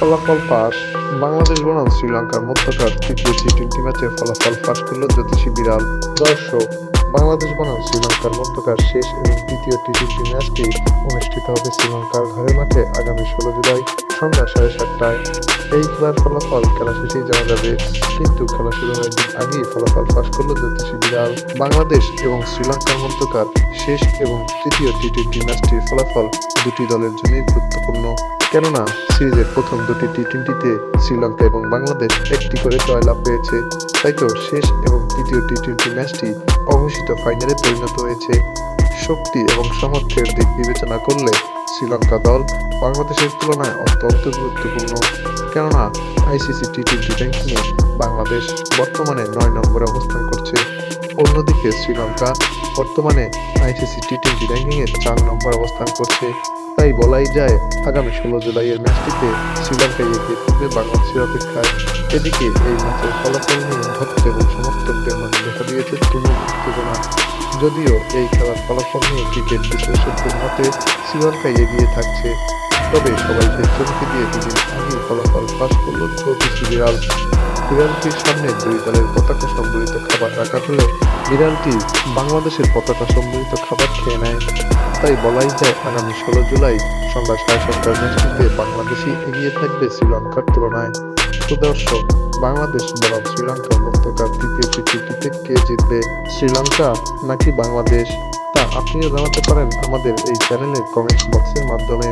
ফলাফল পাস। বাংলাদেশ বনাম শ্রীলঙ্কার মধ্যকার তৃতীয় টি টোয়েন্টি ম্যাচে ফলাফল ফাঁস করল জ্যোতিষী বিড়াল। দর্শক, বাংলাদেশ বনাম শ্রীলঙ্কার মধ্যকার শেষ এবং তৃতীয় টি টোয়েন্টি ম্যাচটি অনুষ্ঠিত হবে শ্রীলঙ্কার ঘরের মাঠে আগামী ষোলো জুলাই সন্ধ্যা সাড়ে সাতটায়। এই খেলার ফলাফল খেলা শেষেই জানা যাবে, কিন্তু খেলা শুরু হওয়ার দিন আগেই ফলাফল ফাঁস করল জ্যোতিষী বিড়াল। বাংলাদেশ এবং শ্রীলঙ্কার মধ্যকার শেষ এবং তৃতীয় টি টোয়েন্টি ম্যাচটির ফলাফল দুটি দলের জন্যই গুরুত্বপূর্ণ। কেননা সিরিজের প্রথম দুটি টি টোয়েন্টিতে শ্রীলঙ্কা এবং বাংলাদেশ একটি করে জয়লাভ পেয়েছে। তাই তো শেষ এবং তৃতীয় টি টোয়েন্টি ম্যাচটি অঘোষিত ফাইনালে পরিণত হয়েছে। শক্তি এবং সামর্থ্যের দিক বিবেচনা করলে শ্রীলঙ্কা দল বাংলাদেশের তুলনায় অত্যন্ত গুরুত্বপূর্ণ। কেননা, আইসিসি টি টোয়েন্টি র্যাঙ্কিংয়ে বাংলাদেশ বর্তমানে নয় নম্বরে অবস্থান করছে। অন্যদিকে শ্রীলঙ্কা বর্তমানে আইসিসি টি টোয়েন্টি র্যাঙ্কিংয়ে চার নম্বর অবস্থান করছে। তাই বলাই যায়, আগামী ষোলো জুলাইয়ের ম্যাচটিতে শ্রীলঙ্কা এগিয়ে থাকবে বাংলাদেশের অপেক্ষায়। এদিকে এই ম্যাচের ফলাফল নিয়ে ভক্ত এবং সমর্থকদের মাঝে দেখা দিয়েছে তুমুল উত্তেজনা। যদিও এই খেলার ফলাফল নিয়ে ক্রিকেট বিশ্লেষকদের মতে শ্রীলঙ্কা এগিয়ে থাকছে। তবে সবাইকে চমকে দিয়ে দুদিন আগে ফলাফল ফাঁস করল চৌত্রিশ বিড়াল বিড়ালটির সামনে দুই দলের পতাকা সম্বলিত খাবার রাখা হলে বিড়ালটি বাংলাদেশের পতাকা সম্বলিত খাবার খেয়ে নেয়। তাই বলাই যায়, আগামী ষোলো জুলাই সন্ধ্যা সাড়ে সাতটার ম্যাচটিতে বাংলাদেশই এগিয়ে থাকবে শ্রীলঙ্কার তুলনায়। তো দর্শক, বাংলাদেশ বনাম শ্রীলঙ্কার মধ্যকার তৃতীয় টি কে জিতবে, শ্রীলঙ্কা নাকি বাংলাদেশ? তা আপনিও জানাতে পারেন আমাদের এই চ্যানেলের কমেন্ট বক্সের মাধ্যমে।